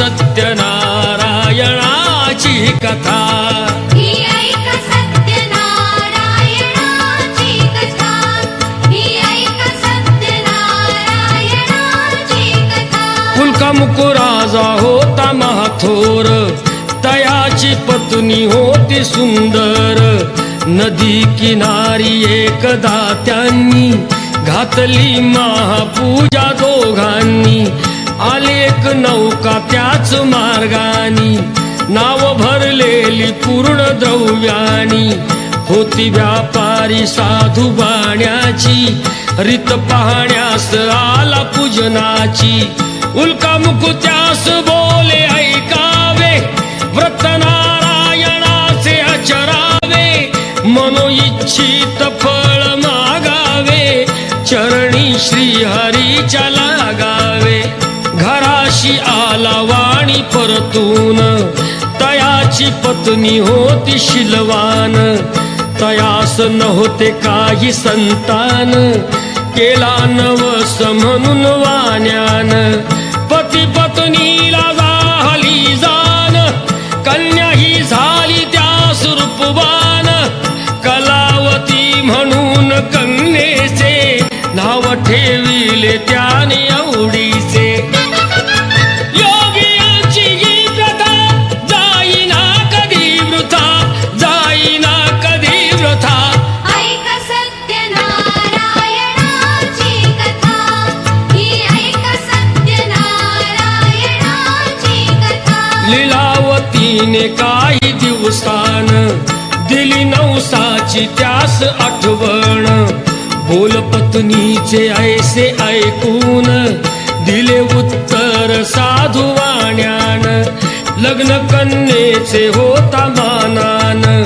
सत्यनारायणाची कथा. मुकुराजा होता महाथोर. तयाची पत्नी होती सुंदर. नदी किनारी एकदा त्यांनी घातली महापूजा दोघांनी. आली एक नौका त्याच मार्गानी. नाव भरलेली पूर्ण द्रव्यानी. होती व्यापारी साधू बाण्याची. रीत पाहण्यास आला पूजनाची. उल्का मुकुत्यास बोले ऐकावे. व्रत नारायणाचे अचरावे मनो इच्छित फळ मागावे. चरणी श्री हरी चला पाशी आला वाणी परतून? तयाची पत्नी होती शिलवान. तयास नव्हते काही संतान. केला नवस म्हणून लीलावतीने काही दिवसान दिली नवसाची त्यास आठवण. बोल पत्नीचे ऐसे ऐकून दिले उत्तर साधू वाण्यान. लग्न कन्येचे होता मानान.